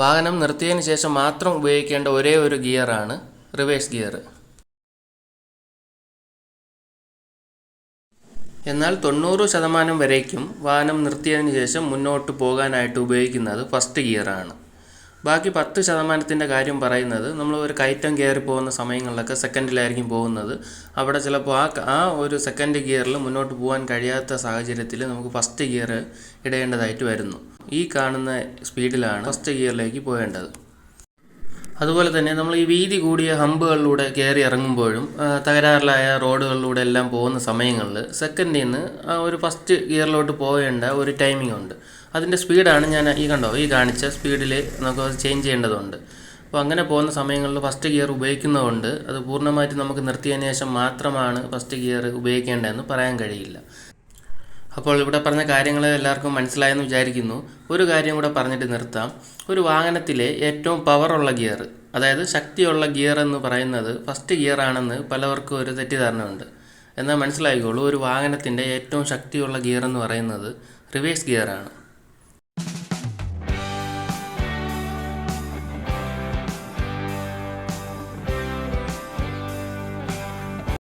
വാഹനം നിർത്തിയതിന് ശേഷം മാത്രം ഉപയോഗിക്കേണ്ട ഒരേ ഒരു ഗിയറാണ് റിവേഴ്സ് ഗിയർ. എന്നാൽ തൊണ്ണൂറ് ശതമാനം വരേക്കും വാഹനം നിർത്തിയതിന് ശേഷം മുന്നോട്ട് പോകാനായിട്ട് ഉപയോഗിക്കുന്നത് ഫസ്റ്റ് ഗിയറാണ്. ബാക്കി പത്ത് ശതമാനത്തിന്റെ കാര്യം പറയുന്നത് നമ്മൾ ഒരു കയറ്റം കയറി പോകുന്ന സമയങ്ങളിലൊക്കെ സെക്കൻഡിലായിരിക്കും പോകുന്നത്. അവിടെ ചിലപ്പോൾ ആ ആ ഒരു സെക്കൻഡ് ഗിയറിൽ മുന്നോട്ട് പോകാൻ കഴിയാത്ത സാഹചര്യത്തിൽ നമുക്ക് ഫസ്റ്റ് ഗിയർ ഇടേണ്ടതായിട്ട് വരുന്നു. ഈ കാണുന്ന സ്പീഡിലാണ് ഫസ്റ്റ് ഗിയറിലേക്ക് പോകേണ്ടത്. അതുപോലെ തന്നെ നമ്മൾ ഈ വീതി കൂടിയ ഹമ്പുകളിലൂടെ കയറി ഇറങ്ങുമ്പോഴും തകരാറിലായ റോഡുകളിലൂടെ എല്ലാം പോകുന്ന സമയങ്ങളിൽ സെക്കൻഡിൽ നിന്ന് ഒരു ഫസ്റ്റ് ഗിയറിലോട്ട് പോകേണ്ട ഒരു ടൈമിംഗ് ഉണ്ട്. അതിന്റെ സ്പീഡാണ് ഞാൻ ഈ കണ്ടോ ഈ കാണിച്ച സ്പീഡിൽ നമുക്ക് ചേഞ്ച് ചെയ്യേണ്ടതുണ്ട്. അപ്പോൾ അങ്ങനെ പോകുന്ന സമയങ്ങളിൽ ഫസ്റ്റ് ഗിയർ ഉപയോഗിക്കുന്നതുകൊണ്ട് അത് പൂർണമായിട്ട് നമുക്ക് നിർത്തിയതിന് ശേഷം മാത്രമാണ് ഫസ്റ്റ് ഗിയർ ഉപയോഗിക്കേണ്ടതെന്ന് പറയാൻ കഴിയില്ല. അപ്പോൾ ഇവിടെ പറഞ്ഞ കാര്യങ്ങൾ എല്ലാവർക്കും മനസ്സിലായെന്ന് വിചാരിക്കുന്നു. ഒരു കാര്യം കൂടെ പറഞ്ഞിട്ട് നിർത്താം. ഒരു വാഹനത്തിലെ ഏറ്റവും പവറുള്ള ഗിയർ അതായത് ശക്തിയുള്ള ഗിയർ എന്ന് പറയുന്നത് ഫസ്റ്റ് ഗിയർ ആണെന്ന് പലവർക്കും ഒരു തെറ്റിദ്ധാരണയുണ്ട്. എന്നാൽ മനസ്സിലായിക്കോളൂ ഒരു വാഹനത്തിന്റെ ഏറ്റവും ശക്തിയുള്ള ഗിയർ എന്ന് പറയുന്നത് റിവേഴ്സ് ഗിയറാണ്